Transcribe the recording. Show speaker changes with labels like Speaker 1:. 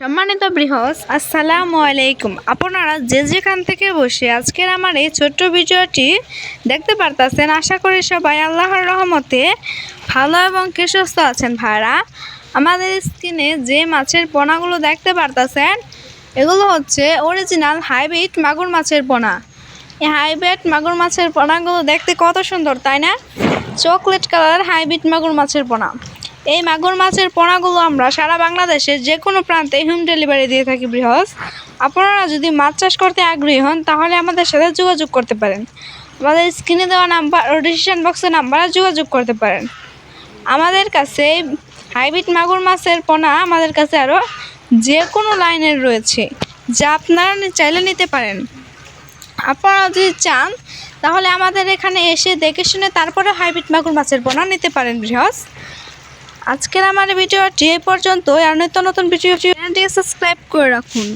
Speaker 1: সম্মানিত বৃহস আসসালামু আলাইকুম। আপনারা যে যেখান থেকে বসে আজকের আমার এই ছোট্ট ভিডিওটি দেখতে পারতাছেন, আশা করি সবাই আল্লাহর রহমতে ভালো এবং কি আছেন ভাইরা। আমাদের স্ক্রিনে যে মাছের পোনাগুলো দেখতে পারতাছেন, এগুলো হচ্ছে অরিজিনাল হাইব্রিড মাগুর মাছের পোনা। এই হাইব্রিড মাগুর মাছের পোনাগুলো দেখতে কত সুন্দর, তাই না? চকলেট কালার হাইব্রিড মাগুর মাছের পোনা। এই মাগুর মাছের পোনাগুলো আমরা সারা বাংলাদেশের যে কোনো প্রান্তে হোম ডেলিভারি দিয়ে থাকি, বৃহৎ। আপনারা যদি মাছ চাষ করতে আগ্রহী হন, তাহলে আমাদের সাথে যোগাযোগ করতে পারেন। আমাদের স্ক্রিনে দেওয়া নাম্বার ও ডিসিশন বক্সের নাম্বারে যোগাযোগ করতে পারেন। আমাদের কাছে হাইব্রিড মাগুর মাছের পোনা আমাদের কাছে আরও যে কোনো লাইনের রয়েছে, যা আপনারা চাইলে নিতে পারেন। আপনারা যদি চান, তাহলে আমাদের এখানে এসে দেখে শুনে তারপরে হাইব্রিড মাগুর মাছের পোনা নিতে পারেন, বৃহৎ। আজকের আমার ভিডিওটি এই পর্যন্ত আর নতুন নতুন ভিডিওটি সাবস্ক্রাইব করে রাখুন।